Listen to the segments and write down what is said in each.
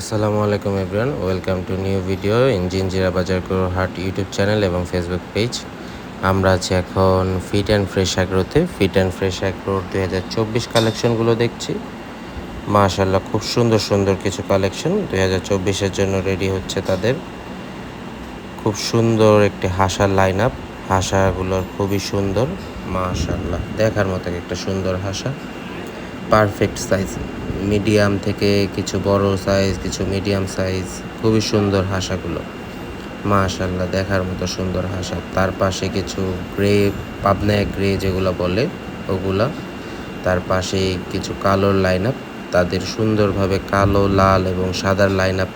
আসসালামু আলাইকুম everyone, welcome to new video engine জিরা বাজার হাট ইউটিউব চ্যানেল এবং ফেসবুক পেজ। আমরা আছি এখন ফিট অ্যান্ড ফ্রেশ অ্যাগ্রোতে ফিট অ্যান্ড ফ্রেশ অ্যাগ্রোর দুই হাজার চব্বিশ কালেকশনগুলো দেখছি। মাশাল্লাহ খুব সুন্দর সুন্দর কিছু কালেকশন দুই হাজার চব্বিশের জন্য রেডি হচ্ছে তাদের। খুব সুন্দর একটি হাসার লাইন আপ হাসাগুলোর খুবই সুন্দর। মাশাল্লাহ দেখার মতো একটা সুন্দর হাসা। পারফেক্ট সাইজ মিডিয়াম থেকে কিছু বড় সাইজ কিছু মিডিয়াম সাইজ খুবই সুন্দর হাঁসাগুলো। মাশাল্লাহ দেখার মতো সুন্দর হাঁসা। তার পাশে কিছু গ্রে পাবনা গ্রে যেগুলো বলে, ওগুলা। তার পাশে কিছু কালোর লাইন আপ তাদের সুন্দরভাবে কালো, লাল এবং সাদার লাইন আপ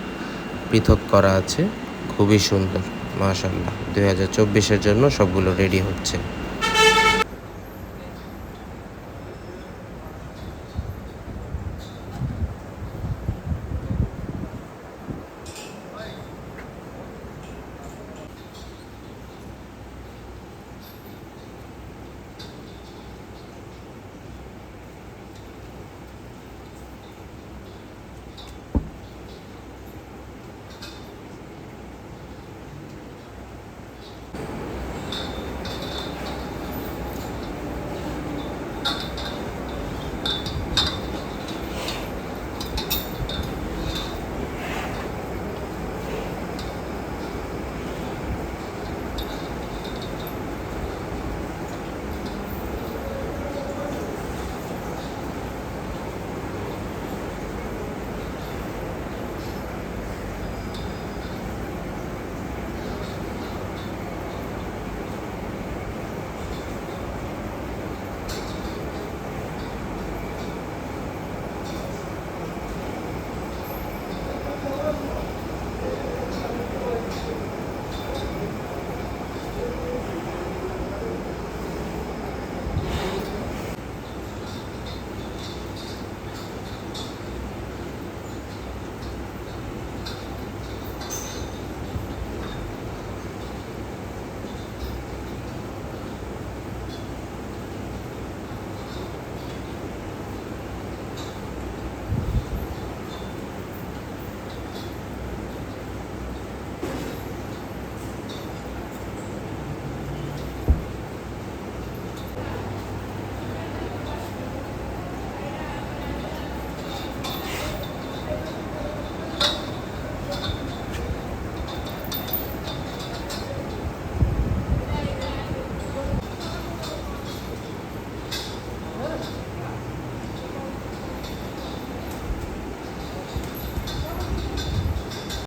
পৃথক করা আছে। খুবই সুন্দর মাশাল্লাহ দুই হাজার চব্বিশের জন্য সবগুলো রেডি হচ্ছে।